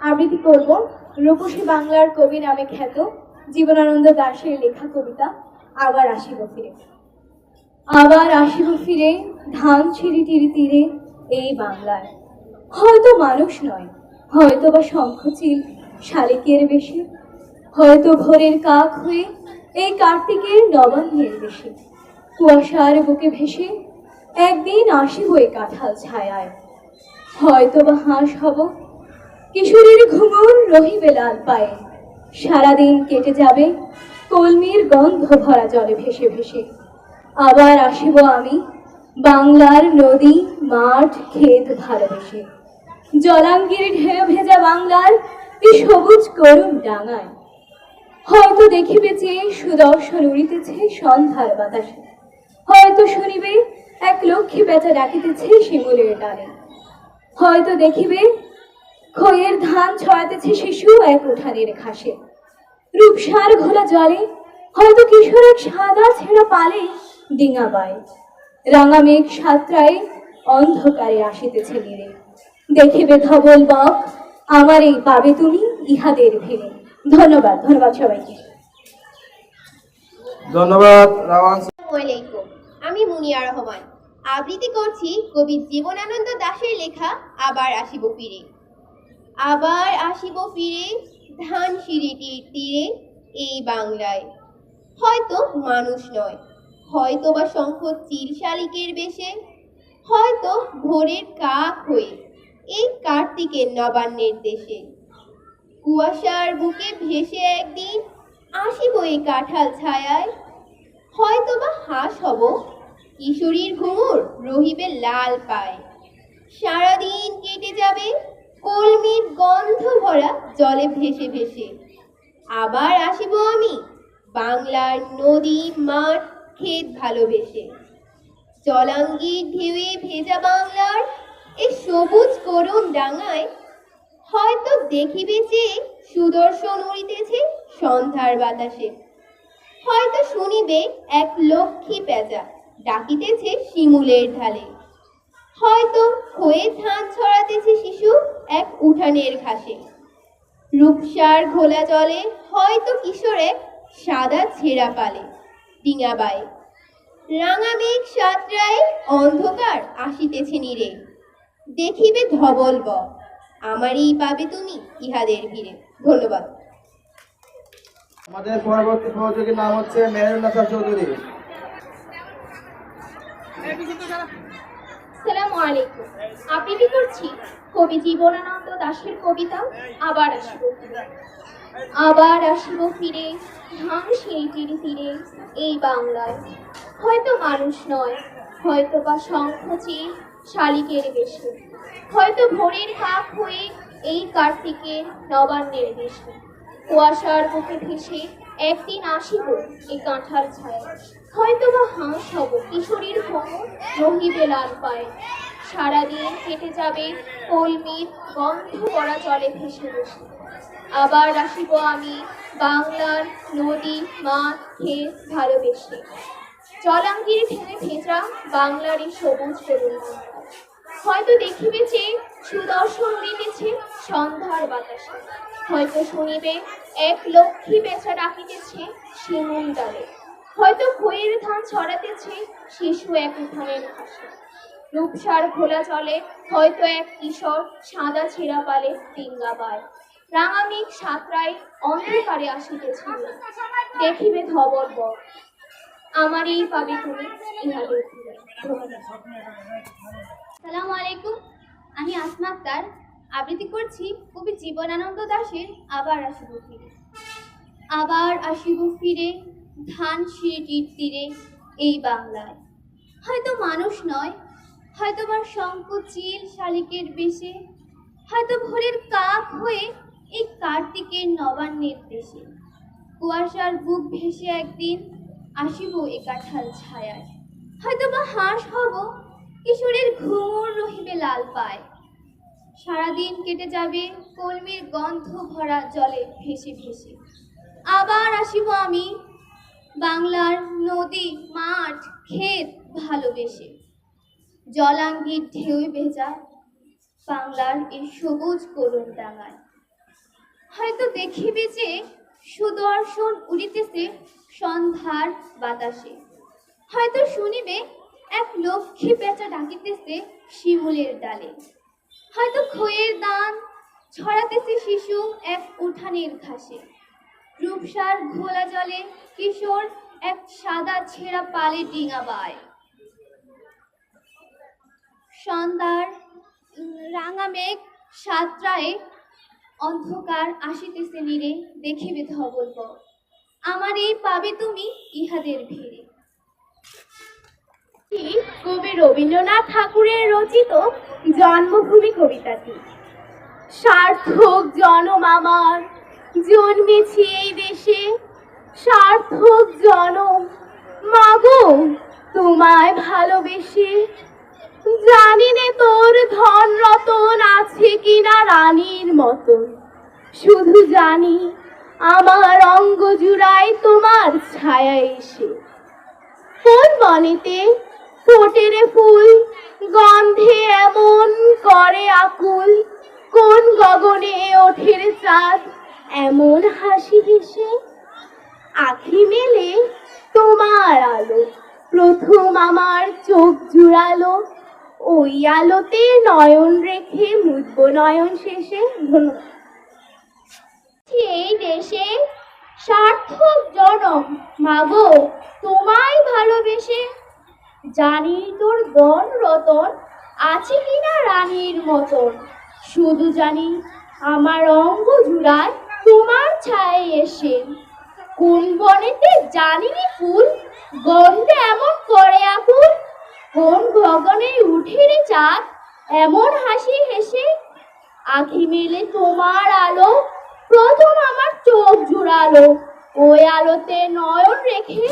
আবৃত্তি করব রূপসী বাংলার কবি নামে খ্যাত জীবনানন্দ দাশের লেখা কবিতা আবার আসিব ফিরে। আবার আসিব ফিরে ধান ছিঁড়ি তীরে তীরে এই বাংলায় হয়তো মানুষ নয়, হয়তো বা শঙ্খচিল শালিকের বেশি, হয়তো ভোরের কাক হয়ে এই কার্তিকের নবান্নের দেশে। কুয়াশার বুকে ভেসে একদিন আসিব এই কাঁঠাল ছায়ায়। হয়তো বা হাঁস হব কিশোরীর ঘুঙুর রহিবে লাল পায়ে। সারাদিন কেটে যাবে, কলমির গন্ধ ভরা জলে ভেসে ভেসে। আবার আসিব আমি বাংলার নদী, মাঠ ক্ষেত ভালোবেসে। জলাঙ্গির ঢেউ ভেজা বাংলার এই সবুজ করুণ ডাঙায়। হয়তো দেখিবে যে সুদর্শন উড়িতেছে সন্ধ্যার বাতাসে। হয়তো শুনিবে এক লক্ষ্মী বেচা ডাকিতেছে শিমুলের ডালে হয়তো দেখিবে খয়ের ধান ছড়াতেছে শিশু এক উঠানের ঘাসে। রূপসার ঘোলা জলে হয়তো কিশোর এক সাদা ছেঁড়া পালে ডিঙা বায়। রাঙা মেঘ সাতরায় অন্ধকারে আসিতেছে নীরে। দেখিবে ধবল বক আমার এই পাবে তুমি ইহাদের ভিড়ে। ধন্যবাদ ধন্যবাদ সবাইকে। ধন্যবাদ আমি মুনিয়া রহমান। আবৃত্তি করছি কবি জীবনানন্দ দাশের লেখা আবার আসিব ফিরে। আবার আসিব ফিরে ধান সিঁড়িটির তীরে এই বাংলায়। হয়তো মানুষ নয়, হয়তো বা শঙ্খ চিল শালিকের বেশে, হয়তো ভোরের কাক হয়ে এই কার্তিকের নবান্নের দেশে। কুয়াশার বুকে ভেসে একদিন আসিব এই কাঁঠাল ছায়ায়, হয়তো বা হাঁস হব, কিশোরীর ঘুমুর রহিবে লাল পায়। সারাদিন কেটে যাবে কলমির গন্ধ ভরা জলে ভেসে ভেসে। আবার আসিব আমি, বাংলার নদী, মাঠ, ক্ষেত ভালোবেসে। জলাঙ্গির ঢেউয়ে ভেজা বাংলার এই সবুজ করুণ ডাঙায়, হয়তো দেখিবে যে সুদর্শন উড়িতেছে সন্ধ্যার বাতাসে। হয়তো শুনিবে এক লক্ষ্মী পেঁচা ডাকিতেছে শিমুলের ঢালে। হয়তো হয়ে ধান ছড়াতেছে শিশু এক উঠানের ঘাসে। রূপসার ঘোলা জলে হয়তো কিশোর এক সাদা ছেঁড়া পালে। ডিঙাবাই রাঙা মেঘ সাতরায় অন্ধকার আসিতেছে নিরে। দেখিবে ধবল ব। আমারই পাবে তুমি ইহাদের ভিড়ে। ধন্যবাদ। আমাদের পরবর্তী সহযোগীর নাম হচ্ছে মেহেরুন্নাসা চৌধুরী। সালামু আলাইকুম আবৃত্তি করছি কবি জীবনানন্দ দাশের কবিতা আবার আসিব আবার আসিব ফিরে ধান সেই তীরে এই বাংলায়। হয়তো মানুষ নয় হয়তো বা শঙ্খচিল শালিকের বেশে। হয়তো ভোরের কাক হয়ে এই কার্তিকের নবান্নের দেশে কুয়াশার বুকে ভেসে একদিন আসিব এই কাঁঠাল ছায়। হয়তো বা হাঁস হব, কিশোরীর ভ্রমণ রহিবে লাল পায়। সারাদিন কেটে যাবে কলমির গন্ধ করা জলে ভেসে ভেসে আবার আসিব আমি বাংলার নদী, মাঠ ক্ষেত ভালোবেসে। জলাঙ্গির ঢেলে ভেজা বাংলার এই সবুজ করুণ হয়তো দেখিবে যে সুদর্শন উড়িতেছে সন্ধ্যার বাতাসে। হয়তো শুনিবে এক লক্ষ্মী বেচা ডাকিতেছে শিমুল ডালে। হয়তো খইয়ের ধান ছড়াতেছে, শিশু এক উঠানের ঘাসে রূপসার খোলা চলে হয়তো এক কিশোর সাদা ছেঁড়া পালে ডিঙ্গা পায় রাঙা মেঘ সাঁতরায় অন্ধকারে আসিতেছিল। দেখিবে ধবল বর। আমার এই পাবে তুমি সালামু আলাইকুম। আমি আসমা আক্তার। আবৃত্তি করছি কবি জীবনানন্দ দাসের আবার আসিব ফিরে। আবার আসিব ফিরে ধান সিঁড়িটির তীরে এই বাংলায়। হয়তো মানুষ নয়, হয়তো বা শঙ্খ, চিল, শালিকের বেশে, হয়তো ভোরের কাক হয়ে এই কার্তিকের নবান্নের দেশে। কুয়াশার বুক ভেসে একদিন আসিব এ কাঁঠাল ছায়ায়। হয়তো বা হাঁস হব, কিশোরের ঘুমুর রহিবে লাল পায়। সারাদিন কেটে যাবে কলমির গন্ধ ভরা জলে ভেসে ভেসে। আবার আসিব আমি বাংলার নদী, মাঠ, ক্ষেত ভালোবেসে। জলাঙ্গির ঢেউ ভেজা বাংলার এই সবুজ করুণ ডাঙায়। হয়তো দেখিবে যে সুদর্শন উড়িতেছে সন্ধ্যার বাতাসে। হয়তো শুনিবে এক লক্ষ্মী পেঁচা ডাকিতেছে শিমুলের ডালে। হয়তো খয়ের দান ছড়াতেছে শিশু এক উঠানের ঘাসে। রূপসার ঘোলা জলে কিশোর এক সাদা ছেঁড়া পালে ডিঙা বায়। সন্ধ্যার রাঙা মেঘ সাতটায় অন্ধকার আসিতেছে নিরে, দেখিবে ধবল পর। আমার এই পাবে তুমি ইহাদের ভিড়ে। কবি রবীন্দ্রনাথ ঠাকুরের রচিত জন্মভূমি কবিতাটি? সার্থক জনম আমার জন্মেছি এই দেশে। সার্থক জনম। মাগো, তোমায় ভালোবেসে। জানি নে তোর ধন রতন আছে কিনা রানীর মতন শুধু জানি আমার অঙ্গ জুড়ায় তোমার ছায়া এসে। কোন বনেতে ফোটে রে ফুল, গন্ধে এমন করে আকুল। কোন গগনে ওঠে রে চাঁদ এমন হাসি হেসে আখি মেলে তোমার আলো। প্রথম আমার চোখ জুড়ালো, ওই আলোতে নয়ন রেখে মুদব নয়ন শেষে ধন্যবাদ এই দেশে সার্থক জনম মাগো, তোমায় ভালোবেসে। জানি তোর দন রতন আছে কিনা রানীর মতন। শুধু জানি আমার অঙ্গ জুড়ায় তোমার ছায় এসে। কোন বনেতে জানিনি ফুল? গন্ধে এমন করে আকুল। কোন গগনে উঠে রে চাঁদ? এমন হাসি হেসে। আখি মেলে তোমার আলো। প্রথম আমার চোখ জুড়ালো। ওই আলোতে নয়ন রেখে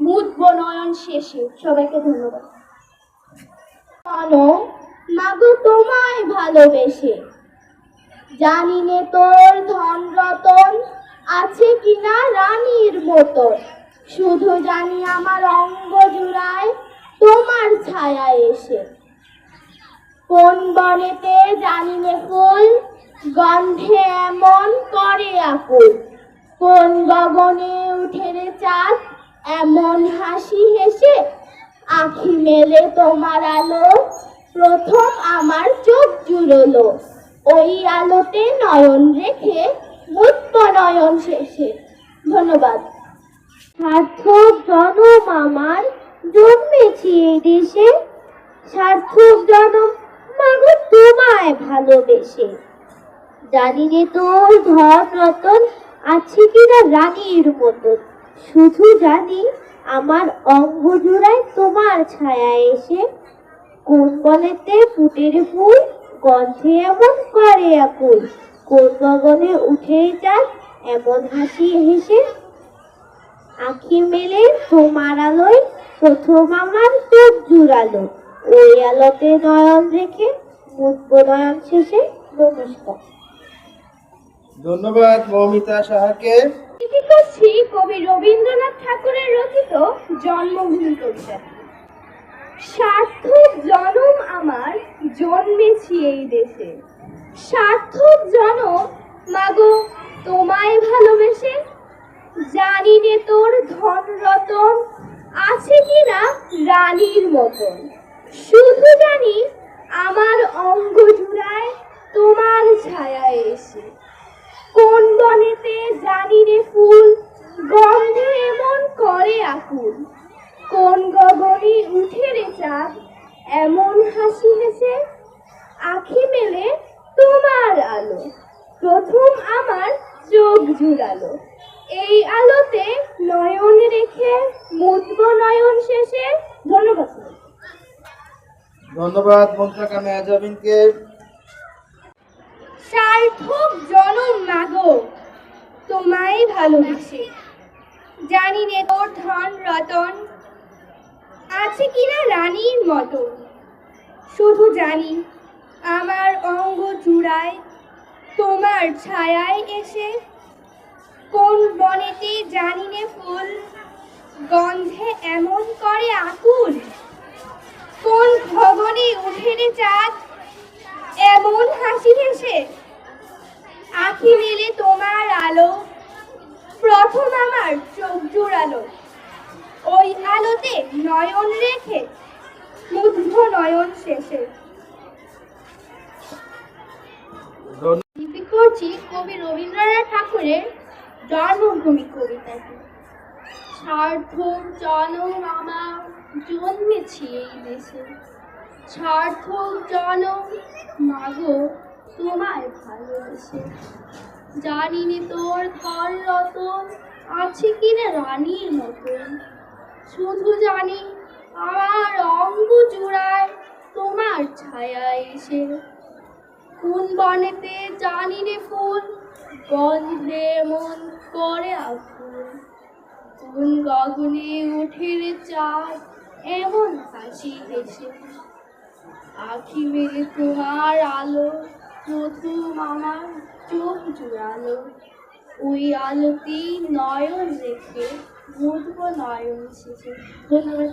মুদব নয়ন শেষে। সবাইকে ধন্যবাদ। মাগো তোমায় ভালোবেসে। জানি নে তোর ধন রতন আছে কিনা রানীর মতন। শুধু জানি আমার অঙ্গ জুড়ায় তোমার ছায়া এসে। কোন বনেতে জানি নে ফুল, গন্ধে এমন করে আকুল। কোন গগনে উঠে রে চাঁদ, এমন হাসি হেসে আখি মেলে তোমার আলো, প্রথম আমার চোখ জুড়লো। ওই আলোতে নয়ন রেখে মুক্ত নয়ন শেষে। ধন্যবাদ। সার্থক জনম আমার জন্মেছি এই দেশে। সার্থক জনম মাগো তোমায় ভালোবেসে। জানি রে তোর ধন রতন আছে কিনা রানীর মতন। শুধু জানি আমার অঙ্গ জোড়ায় তোমার ছায়া এসে। কোন বনেতে ফুটের ফুল গন্ধে এমন করে আকুল। কোন গগনে উঠে যায় এমন হাসি হেসে। আখি মেলে তোমার আলোয় প্রথম আমার চোখ জুড়ালো। ওই আলোতে নয়ন রেখে মুদ্ব নয়ন শেষে নমস্কার। ধন্যবাদ মৌমিতা সাহাকে। এটি করছি কবি রবীন্দ্রনাথ ঠাকুরের রচিত জন্মভূমি কবিতা। সার্থক জনম আমার জন্মেছি এই দেশে। সার্থক জনম, মাগো, তোমায় ভালোবেসে। জানি নে তোর ধন রতন আছে কিনা রানীর মতন। শুধু জানি আমার অঙ্গ জুড়ায় তোমার ছায়া এসে। কোন বনেতে জানি রে ফুল গন্ধে এমন করে আকুল কোন গগনে উঠে রে চাঁদ এমন হাসি হেসে আখি মেলে তোমার আলো প্রথম আমার চোখ জুড়ালো এই আলোতে নয়ন রেখে মুদব নয়ন শেষে ধন্যবাদ ধন্যবাদ, মন্ত্রাকা মেয়াজাবিনকে সার্থক জনম মাগো। তোমায় ভালোবেসে। জানি নে তোর ধন রতন। আছে কিনা রানীর মতন শুধু জানি, আমার অঙ্গ চূড়ায় তোমার ছায়ায় এসে। কোন বনেতে জানি নে ফুল, গন্ধে এমন করে আকুল। কোন ভবনে উঠে রে চাঁদ, এমন হাসি আখি আখি মেলে তোমার আলো, প্রথম আমার চোখ জোড়ালো। ওই আলোতে নয়ন রেখে, মুগ্ধ নয়ন শেষে। লিপি করছি কবি রবীন্দ্রনাথ ঠাকুরের জন্মভূমি কবিতাটি। সার্থক জনম আমার জন্মেছি এই দেশে। সার্থক মাগো, তোমায় ভালোবেসে। জানি নে তোর ধন রতন, আছে কিনা রানীর মতন। শুধু জানি আমার অঙ্গ জোড়ায় তোমার ছায়া এসে। কোন বনেতে জানি নে ফুল গন্ধে মন করে আকুল। কোন গগনে উঠে রে চাঁদ এমন হাসি হেসে। আখি মেলে তোমার আলো প্রথম আমার চোখ জুড়ালো। ওই আলোতেই নয়ন রেখে বুঝব নয়ন শেষে ধন্যবাদ